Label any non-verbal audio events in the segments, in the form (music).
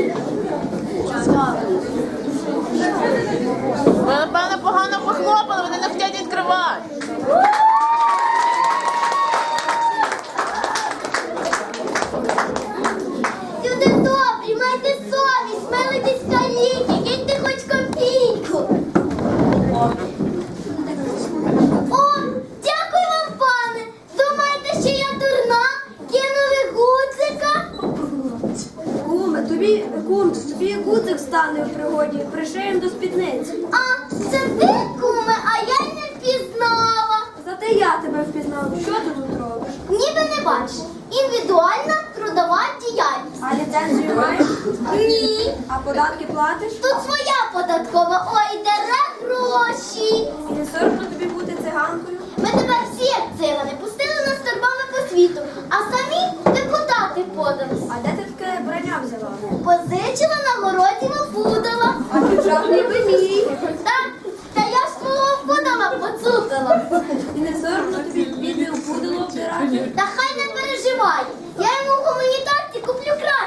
Yeah. А ліцензію маєш? Ні. А податки платиш? Тут своя податкова. Ой, дере гроші. І не соромно тобі бути циганкою? Ми тепер всі як цигани пустили нас торбами по світу, а самі депутати подались. А де ти таке брання взяла? Позичила на городі вопудала. А ніби мій. Так, та я ж свого впудала поцупила. І не соромно тобі бідне опудило обдирати? Та хай не переживай. Я йому в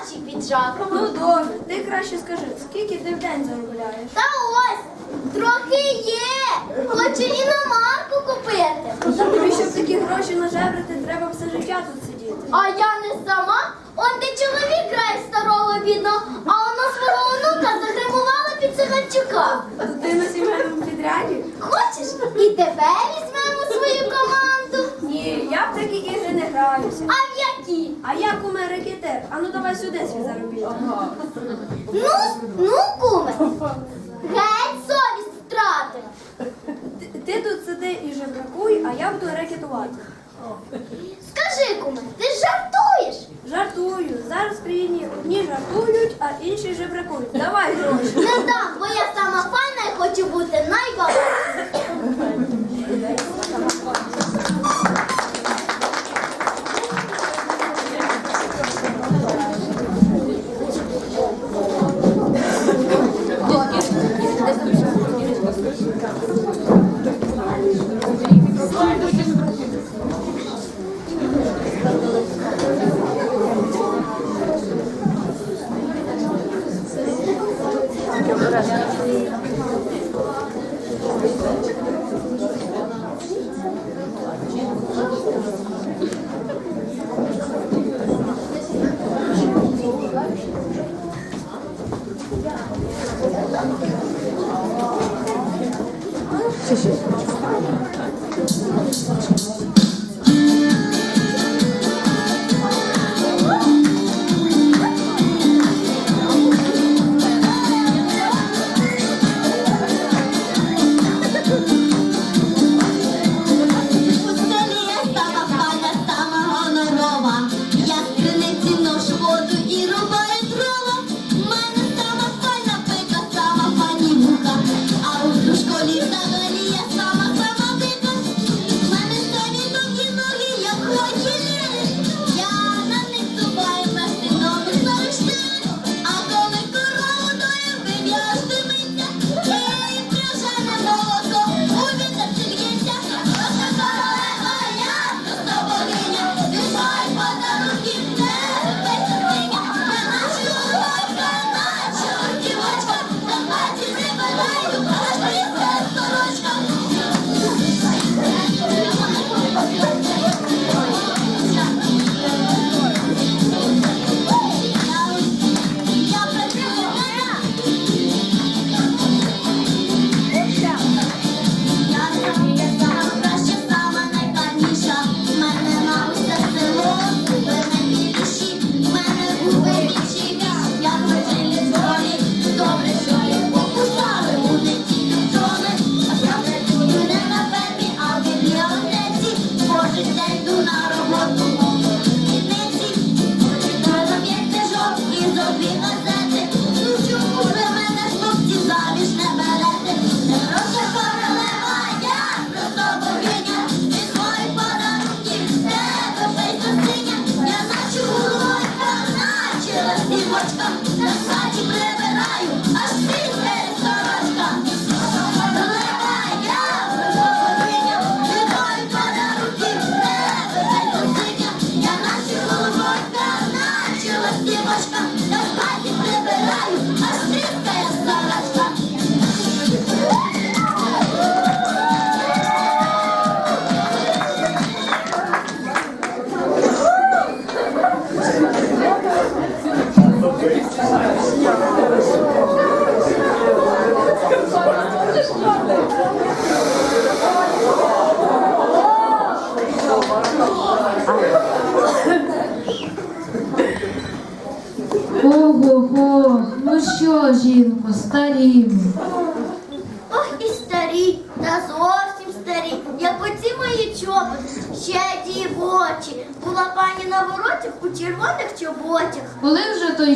гуманітарці куплю піджак. Ну добре, ти краще скажи, скільки ти в день заробляєш? Та ось, трохи є. Хочу і на марку купити. Тобі, щоб такі гроші нажебрати, треба все життя тут сидіти. А я не сама. Он де чоловік грає старого бідного, а вона свого онука загримувала під циганчука. Ти на сімейному підряді? Хочеш? І тебе візьмемо свою команду. Ні, я в такі ігри не граюся. А в які? А я куме рекетер. А ну давай сюди свій заробіток. Ну, ну, куме. Геть совість втратив. Ти, ти тут сиди і жебракуй, а я буду рекетувати. Скажи, куме, ти ж жартуєш? Жартую. Зараз в країні одні жартують, а інші жебракують. Давай гроші. Не дам, бо я сама файна і хочу бути найбагатшою.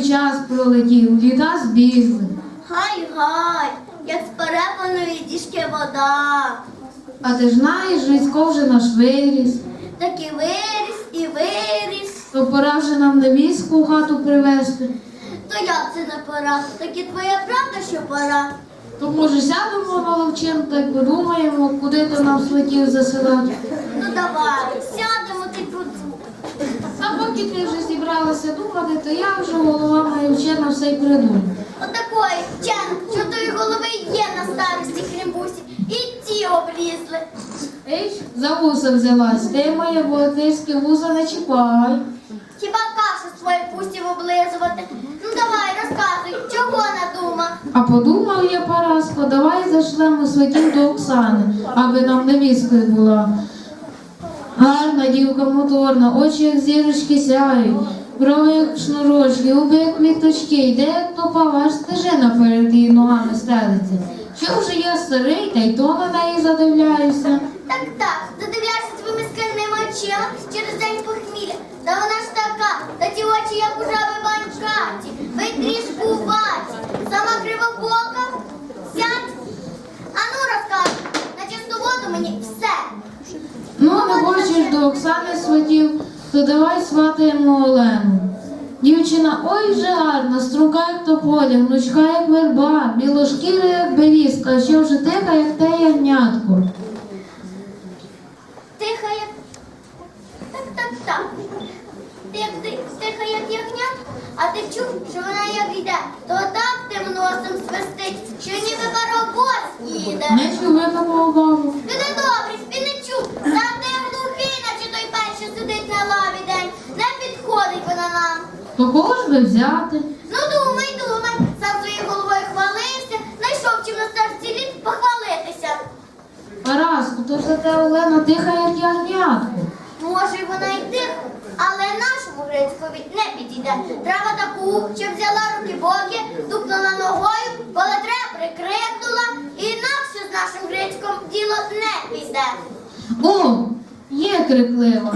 Час пролетів, літа збігли. Гай-гай, як з перепаної діжки вода. А ти ж знаєш, Жицько вже наш виріс, Так і виріс, і виріс. то пора вже нам невістку в хату привезти. То як це не пора? Так і твоя правда, що пора. То може сядемо на ловчин та й подумаємо, куди то нам сватів засилати. Ну давай, сядемо ти тут. А поки ти вже зібралася думати, то я вже голова моя вчена все й придумав. Отакої вчен, що тої голови є на старості хрімбусі. І ті облізли. Ей, за вуса взялась, ти моє богатирське вуса не чіпай. Хіба кашу свої пустів облизувати? Ну давай, розказуй, чого надумав? А подумав я, Параско, давай зашлемо сватів до Оксани, аби нам невісткою була. Гарна дівка моторна, очі як зірочки сяють, брови як шнурочки, губи як квіточки, йде як топава, аж стежина перед її ногами стелиться. Що вже я старий, та й то на неї задивляюся. Так, так, задивляєшся своїми скальними очима через день похмілля. Та вона ж така, та ті очі, як у жаби банькаті, витрішкуваті, сама кривобока. Сядь. Ану розказуй, на чисту воду мені все. Ну, не хочеш до Оксани сватів, то давай сватаємо Олену. Дівчина ой вже гарна, струнка як тополя, гнучка як верба, білошкіра як берізка, а ще вже тиха, як те ягнятко. Тиха як. Так, так, так. Тиха як ягнят, а ти чув, що вона як йде, то так тим носом свистить, що ніби паровоз їде. Не чув я такого бабу. Люди добрі, він не чув. Там де глухий, наче той перший сидить на лаві день. Не підходить вона нам. То кого ж би взяти? Ну думай, думай, сам своєю головою хвалився, знайшов чим на старості літ похвалитися. Параску, то ж за те Олена тиха, як ягнятко. Може, вона й тиха, але нашому Грицькові не підійде. Треба таку, щоб взяла руки боки, тупнула ногою, коли треба прикрикнула, інакше з нашим Грицьком діло не піде. О, є криклива.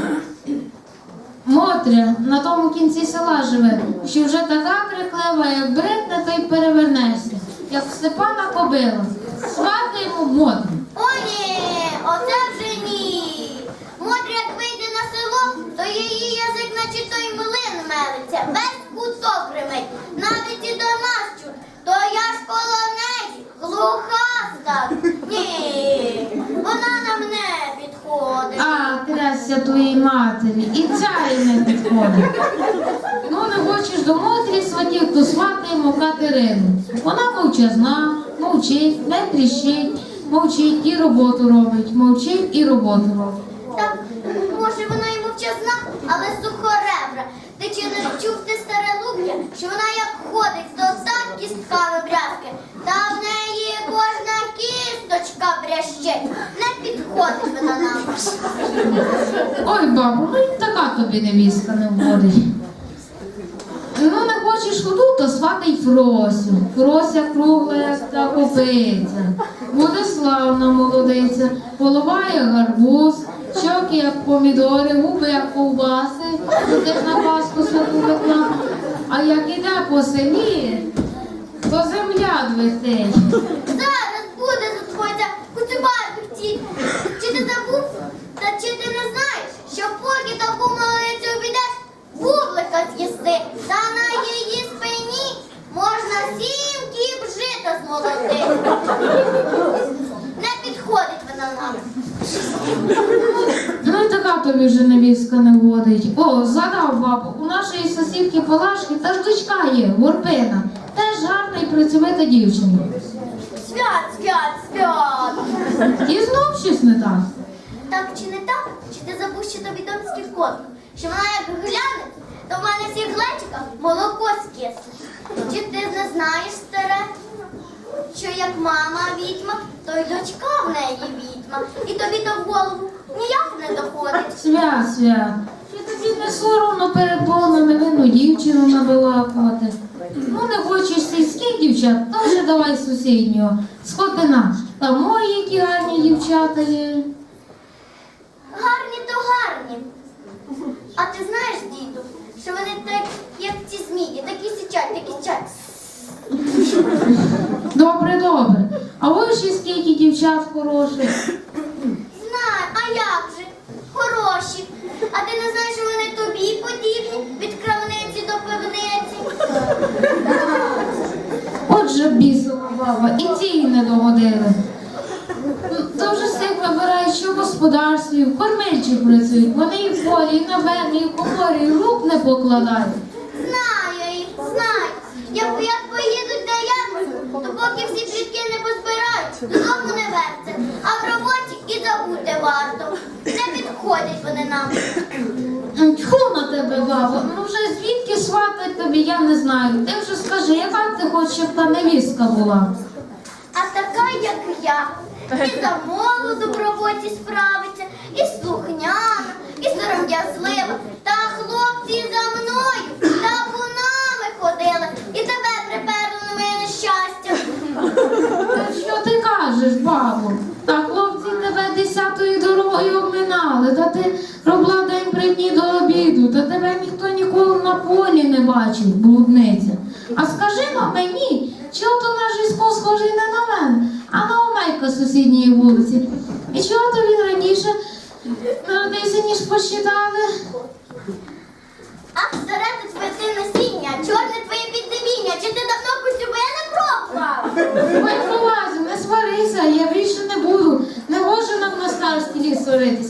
Мотря на тому кінці села живе, що вже така криклива, як брикне, то й перевернешся, як Степана кобила. Сватаємо Мотрю. О, ні, оце вже ні. Мотря, як вийде на село, то її язик, наче той млин мелиться, весь куток гримить, навіть і до нас чуть. То я ж коло неї, глухаста. Ні, вона нам не підходить. А, трясся твоїй матері, і ця їй не підходить. Ну, не хочеш до Мотрі сватів, то сватаємо Катерину. Вона мовчазна, мовчить, не тріщить, мовчить і роботу робить, мовчить і роботу робить. Так, може вона й мовчазна, але сухоребра. Ти чи не чув ти старе луптя, що вона як ходить, то так кістками брязки, та в неї кожна кісточка брящить. Не підходить вона нам. Ой, бабу, ну і така тобі невістка не входить. Ну, не хочеш ходу, то сватай Фросю. Фрося кругла, як та копиця. Буде славна молодиця, голова як гарбуз, щоки як помідори, губи як ковбаси, ти ж на паску святу пекла. А як іде по селі, то земля двихтить. Зараз буде за тобою ця куцюбарка. Чи ти забув? Та чи ти не знаєш, що поки таку молодицю обійдеш, бублика з'їсти, та на її спині можна сім кіп жита змолотити. Не підходить вона нам. Ну і така тобі вже невістка не водить. О, згадав бабу, у нашої сусідки Палашки та ж дочка є, Горпина. Теж гарна і працьовита дівчина. Свят, свят, свят. І знов щось не так. Так чи не так? Чи ти забув, що тобі домський кот? Що вона як гляне, то в мене всіх глечиках молоко скисне. Чи ти не знаєш, старе, що як мама відьма, то й дочка в неї відьма. І тобі то в голову ніяк не доходить. Свят, свят. Що тобі не соромно перед Богом невинну дівчину набалакувати. Ну не хочеш сільських дівчат, то вже давай сусіднього. Сходи на. Там мої які гарні дівчата є. Гарні то гарні. А ти знаєш, діду, що вони так, як ці змії, такі сичать, такі сичать. Добре, добре. А ось ще скільки дівчат хороших. Знаю, а як же? Хороші. А ти не знаєш, що вони тобі подібні від крамниці до пивниці? Отже, бісова баба, і їй не догодили. То вже всіх вибирають, що в господарстві, в кормильчі працюють. Вони і в полі, і на верні, і в коморі, і рук не покладають. Знаю я їх, знаю. Як, як поїдуть на ярмарку, то поки всі плітки не позбирають, додому не вернуться. А в роботі і забути варто. Не вони нам. Тьху на тебе, бабо. Ну вже звідки сватать тобі, я не знаю. Ти вже скажи, яка ти хочеш, щоб та невістка була? А така, як я, і (laughs) за молоду в роботі справиться, і слухняна, і сором'язлива. Та хлопці за мною табунами ходили, і тебе приперли на моє нещастя. Та Що ти кажеш, бабо? Та тебе десятою обминали, та ти робила день при дні до обіду, та тебе ніхто ніколи на полі не бачив, блудниця. А скажи но мені, чого то наш Ісько схожий не на мене, а на Омелька з сусідньої вулиці? І чого то він раніше народився, ніж посчитали? Ах, старе твоє насіння, чорне твоє піднебіння, чи ти давно кусю, бо я не пробувала. Ой, пролазю, не сварися, я більше не буду. Не можу нам на старості ліс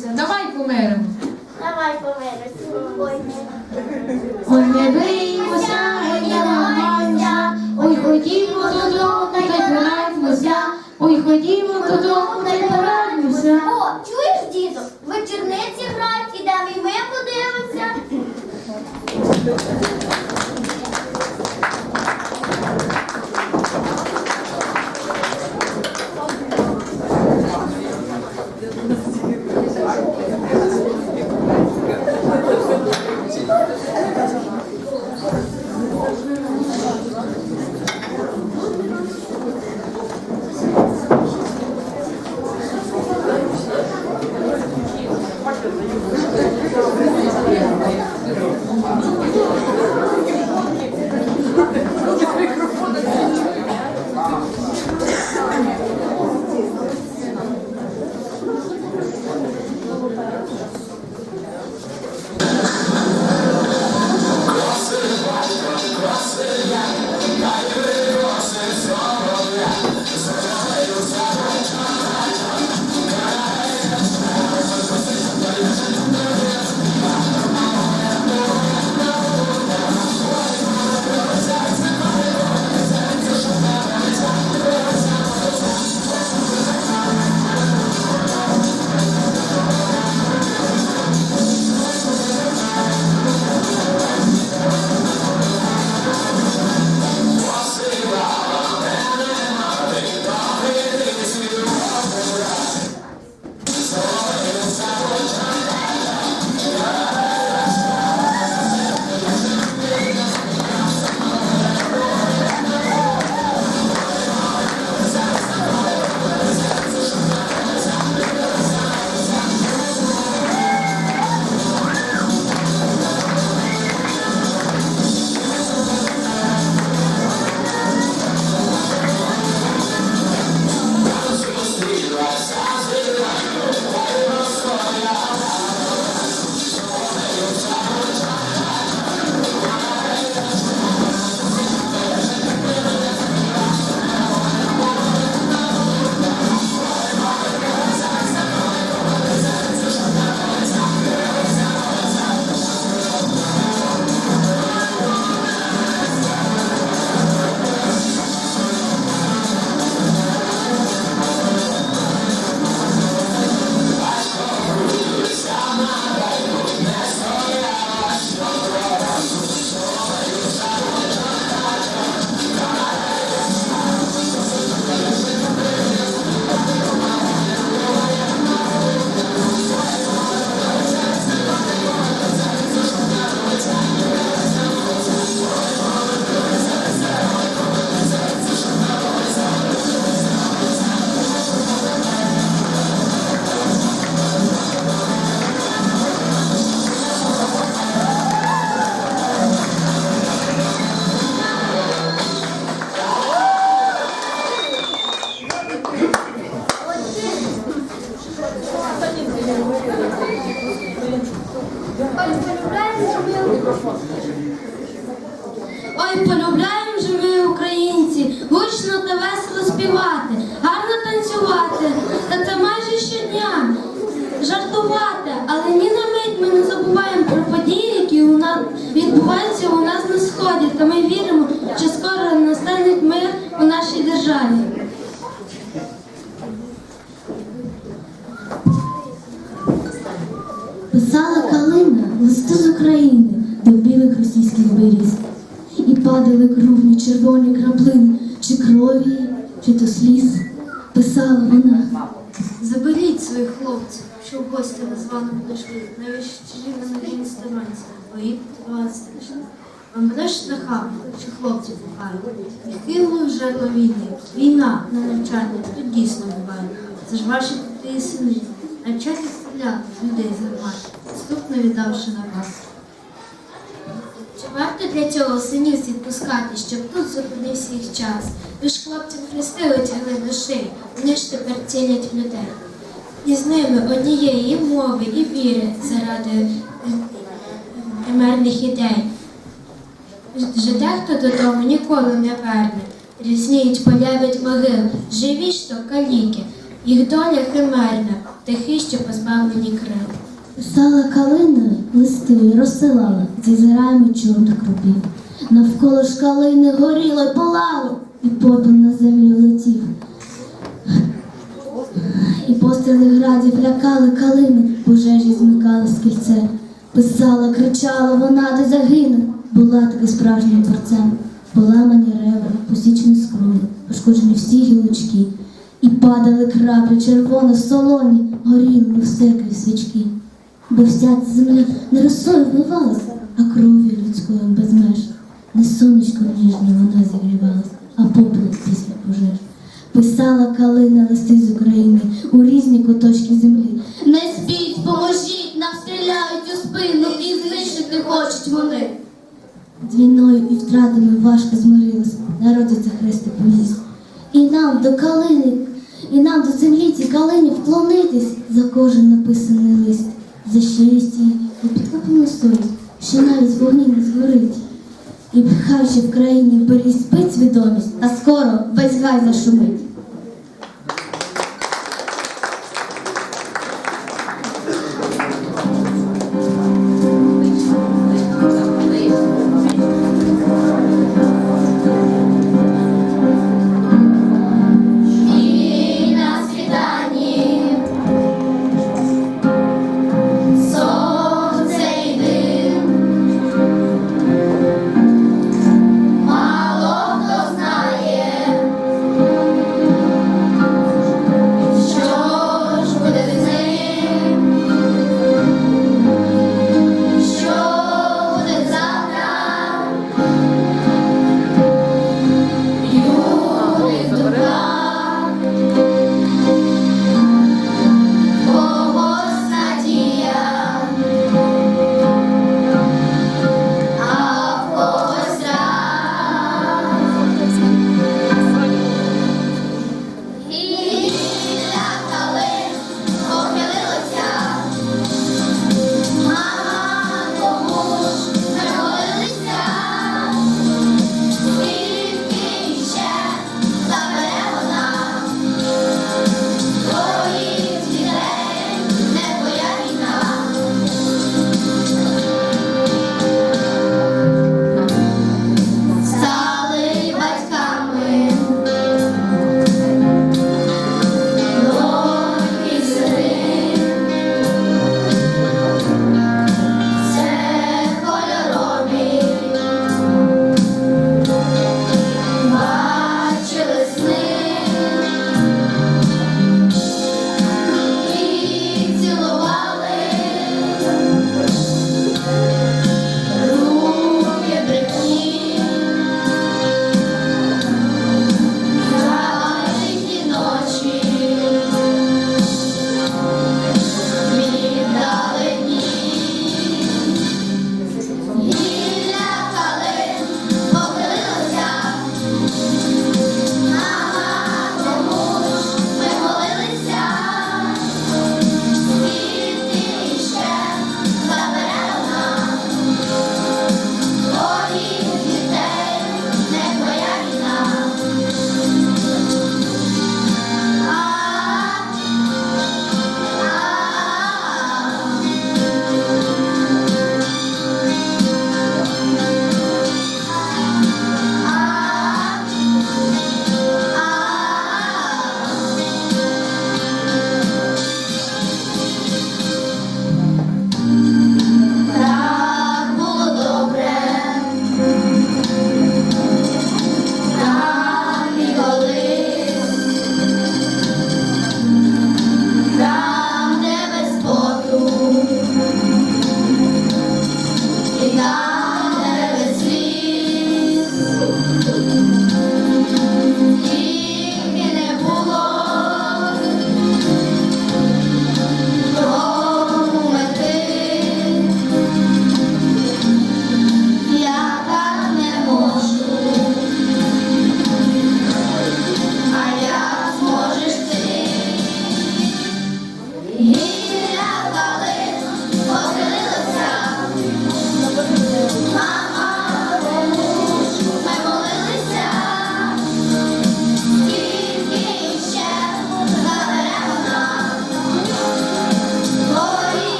та ми віримо, що скоро настане мир у нашій державі. Писала калина листи з України до білих російських беріз. І падали кровні червоні краплини, чи крові, чи то сліз. Писала вона. Заберіть своїх хлопців, що в гості названо підійшли, навіщо на новій сторонці, бої 20. А мене ж страхами, що хлопці кохають. вже до війни. Війна на навчання тут дійсно буває. Це ж ваші і сини. Навчайте стріляти людей займати, ступ не віддавши на вас. Чи варто для цього синів відпускати, щоб тут зупинився їх час? Ви ж хлопців хрести тягли до шиї, вони ж тепер цілять людей. І з ними однієї і мови, і віри заради е, е, химерних ідей. Вже дехто додому ніколи не верне. Різніють поля могил, живі ж то каліки, їх доля химерна, тихі, що позбавлені крил. Писала калина листи розсилала зі зграями чорних крупів. Навколо ж калини горіло й палало, і попіл на землю летів. І постріли градів лякали калини, пожежі змикали з кільце. Писала, кричала, вона де загине, була таки справжнім творцем. Поламані ребра, посічені скроні, пошкоджені всі гілочки. І падали краплі червоно солоні, горіли всеки свічки. Бо вся ця земля не росою вмивалась, а кров'ю людською без меж. Не сонечком ніжно вона зігрівалась, а попел після пожеж. Писала калина листи з України у різні куточки землі. Не спіть, поможіть, нам стріляють у спину і знищити хочуть вони. Війною і втратами важко змирилась, народиться Христи повість. І нам до калини, і нам до землі цій калині вклонитись за кожен написаний лист, за щирість і підкопану совість, що навіть вогні не згорить. І хай в країні борі спить свідомість, а скоро весь гай зашумить.